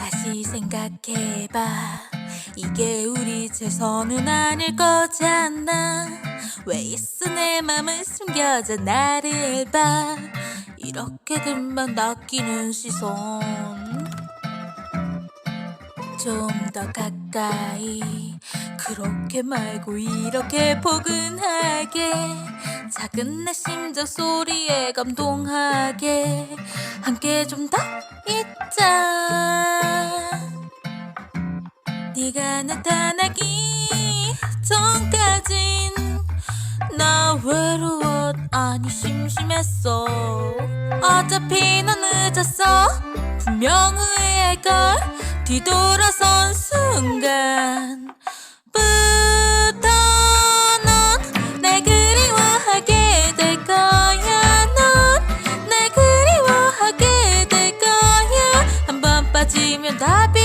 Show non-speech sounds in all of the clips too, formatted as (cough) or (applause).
다시 생각해봐. 이게 우리 최선은 아닐 거잖아. 왜 있어? 내 맘을 숨겨져 나를 봐. 이렇게들만 낚이는 시선. 좀 더 가까이. 그렇게 말고 이렇게 포근하게. 작은 내 심장 소리에 감동하게. 함께 좀 더 있자 네가 나타나기 전까진 나 외로웠 아니 심심했어. 어차피 넌 늦었어. 분명 후회할걸. 뒤돌아선 순간 넌날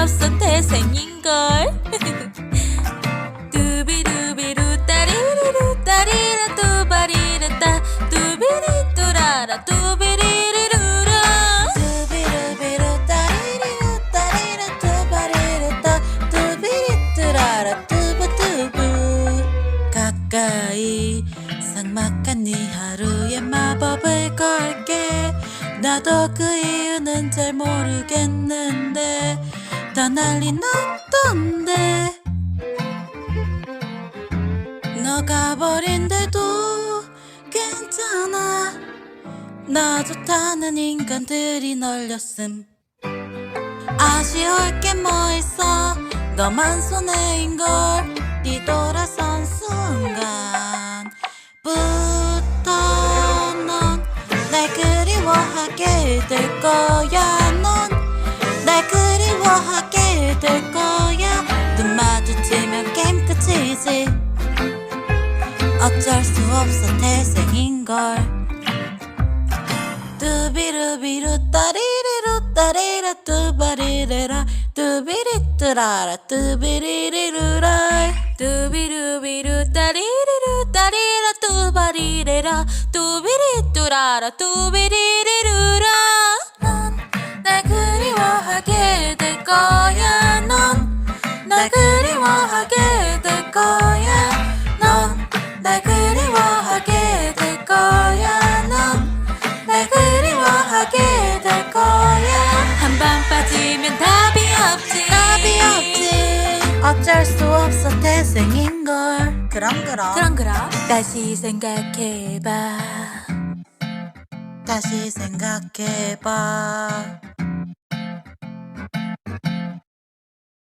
없어 태생인걸. (laughs) 두비두비루 따리리루 따리라 두바리르따 두비리 뚜라라 가까이 삭막한 네 하루에 마법을 걸게. 나도 그 이유는 잘 모르겠는데 다 난리 났던데. 너가 버린데도 괜찮아. 나 좋다는 인간들이 널렸음. 아쉬울 게 뭐 있어? 너만 손해인 걸. 뒤돌아선 순간 부터 넌 날 그리워하게 될 거야 될 거야. 눈 마주치면 게임 끝이지. 어쩔 수 없어 태생인걸. 뚜비루비루 따리리루 따리라 뚜바리레라 뚜비리 뚜라라 뚜비리리루라. 뚜비루비루 따리리루 따리라 뚜바리레라 뚜비리 뚜라라 뚜비리리 날 그리워하게 될 거야. 넌 날 그리워하게 될 거야. 넌 날 그리워하게 될 거야. 한번 빠지면 답이 없지. 답이 없지. 어쩔 수 없어 태생인걸. 그럼 그럼. 그럼 그럼. 다시 생각해봐. 다시 생각해봐